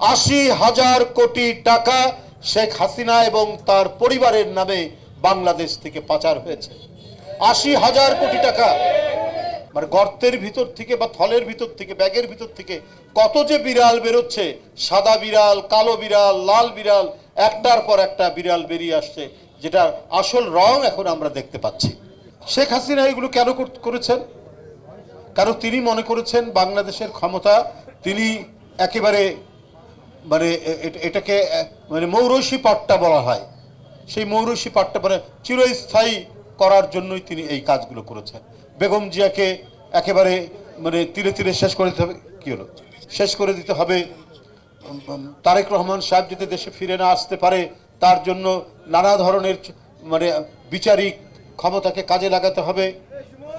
আশি হাজার কোটি টাকা শেখ হাসিনা এবং তার পরিবারের নামে বাংলাদেশ থেকে পাচার হয়েছে। আশি হাজার কোটি টাকা মানে গর্তের ভিতর থেকে বা থলের ভিতর থেকে, ব্যাগের ভিতর থেকে কত যে বিড়াল বেরোচ্ছে, সাদা বিড়াল, কালো বিড়াল, লাল বিড়াল, একটার পর একটা বিড়াল বেরিয়ে আসছে, যেটার আসল রং এখন আমরা দেখতে পাচ্ছি। শেখ হাসিনা এগুলো কেন করেছেন? কারণ তিনি মনে করেছেন বাংলাদেশের ক্ষমতা, তিনি একেবারে মানে এটাকে মানে মৌরসি পাট্টা বলা হয়। সেই মৌরসি পাট্টা মানে চিরস্থায়ী করার জন্যই তিনি এই কাজগুলো করেছেন। বেগম জিয়াকে একেবারে মানে তীরে তীরে শেষ করে দিতে হবে। কি হলো? শেষ করে দিতে হবে। তারেক রহমান সাহেব যদি দেশে ফিরে না আসতে পারে, তার জন্য নানা ধরনের মানে বিচারিক ক্ষমতাকে কাজে লাগাতে হবে।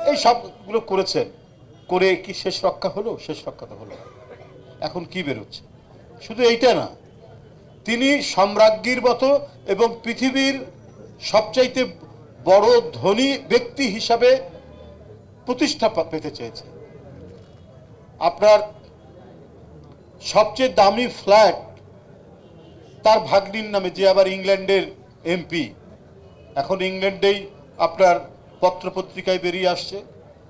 এই সবগুলো করেছেন করে কি শেষ রক্ষা হলো? শেষ রক্ষা তো হলো এখন কি বেরোচ্ছে? শুধু এইটা না, তিনি সম্রাজ্ঞীর মতো এবং পৃথিবীর সবচাইতে বড় ধনী ব্যক্তি হিসাবে প্রতিষ্ঠা পেতে চেয়েছে। আপনার সবচেয়ে দামি ফ্ল্যাট তার ভাগ্নির নামে, যে আবার ইংল্যান্ডের এমপি। এখন ইংল্যান্ডেই আপনার পত্রপত্রিকায় বেরিয়ে আসছে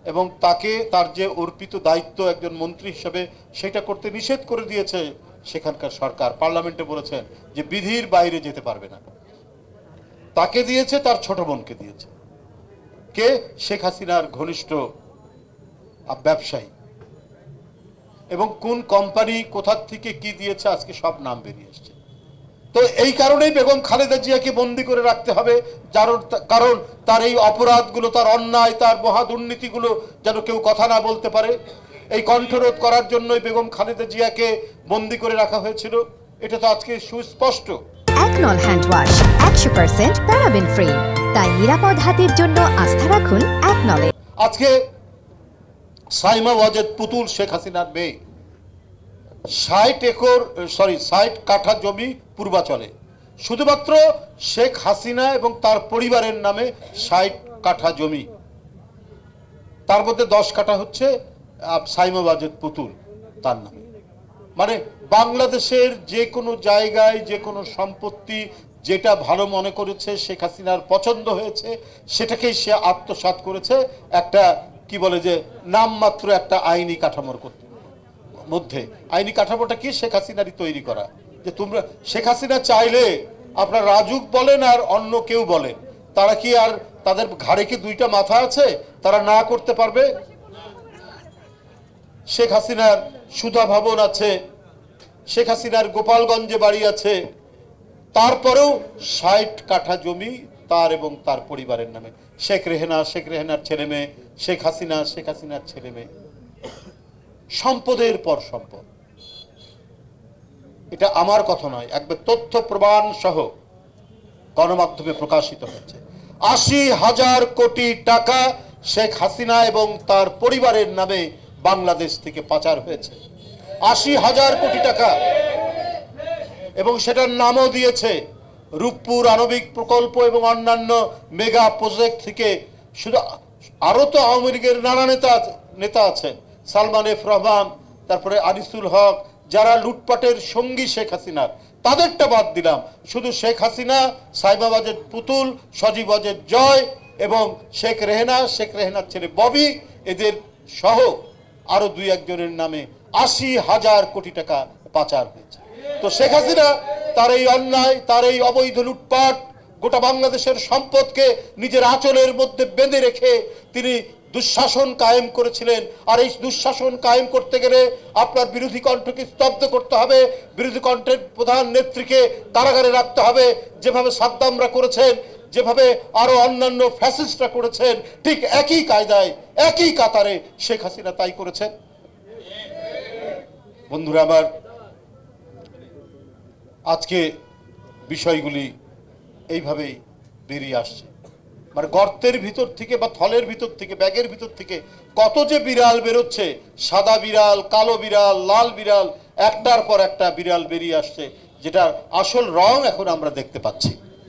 এবং তাকে তার যে অর্পিত দায়িত্ব একজন মন্ত্রী হিসাবে সেটা করতে নিষেধ করে দিয়েছে সেখানকার সরকার, পার্লামেন্টে বলেছেন যে বিধির বাইরে যেতে পারবে না। তাকে দিয়েছে, তার ছোট বোনকে দিয়েছে। কে? শেখ হাসিনার ঘনিষ্ঠ ব্যবসায়ী। এবং কোন কোম্পানি কোথার থেকে কি দিয়েছে, আজকে সব নাম বেরিয়ে এসছে। তো এই কারণেই বেগম খালেদা জিয়াকে বন্দি করে রাখতে হবে যার কারণ তার এই অপরাধগুলো, তার অন্যায়, তার মহা দুর্নীতিগুলো যেন কেউ কথা না বলতে পারে। এই কণ্ঠরোধ করার জন্যই বেগম খালেদা জিয়াকে বন্দি করে রাখা হয়েছিল। এটা তো আজকে সুস্পষ্ট। একনল হ্যান্ড ওয়াশ একশো পার্সেন্ট প্যারাবেন ফ্রি। তাই নিরাপদ হাতের জন্য আস্থা রাখুন একনলে আজকে সাইমা ওয়াজেদ পুতুল শেখ হাসিনার মেয়ে। ষাট একর সরি ষাট কাঠা জমি পূর্বাচলে। শুধুমাত্র শেখ হাসিনা এবং তার পরিবারের নামে ষাট কাঠা জমি। তার মধ্যে দশ কাঠা হচ্ছে আহ, সাইমা পুতুল তার নামে। মানে বাংলাদেশের যে কোনো জায়গায় যে কোনো সম্পত্তি যেটা ভালো মনে করেছে শেখ হাসিনার পছন্দ হয়েছে সেটাকেই সে আত্মসাৎ করেছে একটা কি বলে যে নামমাত্র একটা আইনি কাঠামোর মধ্যে। আইনি কাঠামোটা কি? শেখ হাসিনারই তৈরি করা। যে তোমরা শেখ হাসিনা চাইলে আপনার রাজুক বলেন আর অন্য কেউ বলেন তারা কি আর তাদের ঘাড়ে কি দুইটা মাথা আছে? তারা না করতে পারবে? শেখ হাসিনার সুধা ভবন আছে, শেখ হাসিনার গোপালগঞ্জে বাড়ি আছে, তারপরেও ষাট কাঠা জমি তার এবং তার পরিবারের নামে। শেখ রেহেনা, শেখ রেহেনার ছেলে মেয়ে, শেখ হাসিনা, শেখ হাসিনার ছেলে মেয়ে। সম্পদের পর সম্পদ। এটা আমার কথা নয়, একবার তথ্য প্রমাণ সহ গণমাধ্যমে প্রকাশিত হয়েছে। আশি হাজার কোটি টাকা শেখ হাসিনা এবং তার পরিবারের নামে বাংলাদেশ থেকে পাচার হয়েছে। আশি হাজার কোটি টাকা। এবং সেটার নামও দিয়েছে রূপপুর আণবিক প্রকল্প এবং অন্যান্য মেগা প্রজেক্ট থেকে। শুধু আরও তো আওয়ামী লীগের নানা নেতা নেতা আছেন। সালমান এফ রহমান, তারপরে আনিসুল হক, যারা লুটপাটের সঙ্গী শেখ হাসিনার। তাদেরটা বাদ দিলাম। শুধু শেখ হাসিনা সাইবাবাজের পুতুল সজীবাজের জয় এবং শেখ রেহেনা, শেখ রেহেনার ছেলে ববি, এদের সহ আরও দুই একজনের নামে আশি হাজার কোটি টাকা পাচার হয়েছে। তো শেখ হাসিনা তার এই অন্যায়, তার এই অবৈধ লুটপাট গোটা বাংলাদেশের সম্পদকে নিজের আঁচলের মধ্যে বেঁধে রেখে তিনি দুঃশাসন কায়েম করেছিলেন। আর এই দুঃশাসন কায়েম করতে গেলে আপনার বিরোধী কণ্ঠকে স্তব্ধ করতে হবে। বিরোধী কণ্ঠের প্রধান নেত্রীকে কারাগারে রাখতে হবে। যেভাবে সাদ্দামরা করেছেন যেভাবে আরও অন্যান্য ফ্যাসিস্টরা করেছেন, ঠিক একই কায়দায়, একই কাতারে শেখ হাসিনা তাই করেছেন। বন্ধুরা আমার, আজকে বিষয়গুলি এইভাবেই বেরিয়ে আসছে। মানে গর্তের ভিতর থেকে বা থলের ভিতর থেকে, ব্যাগের ভিতর থেকে কত যে বিড়াল বেরোচ্ছে, সাদা বিড়াল, কালো বিড়াল, লাল বিড়াল, একটার পর একটা বিড়াল বেরিয়ে আসছে, যেটার আসল রং এখন আমরা দেখতে পাচ্ছি।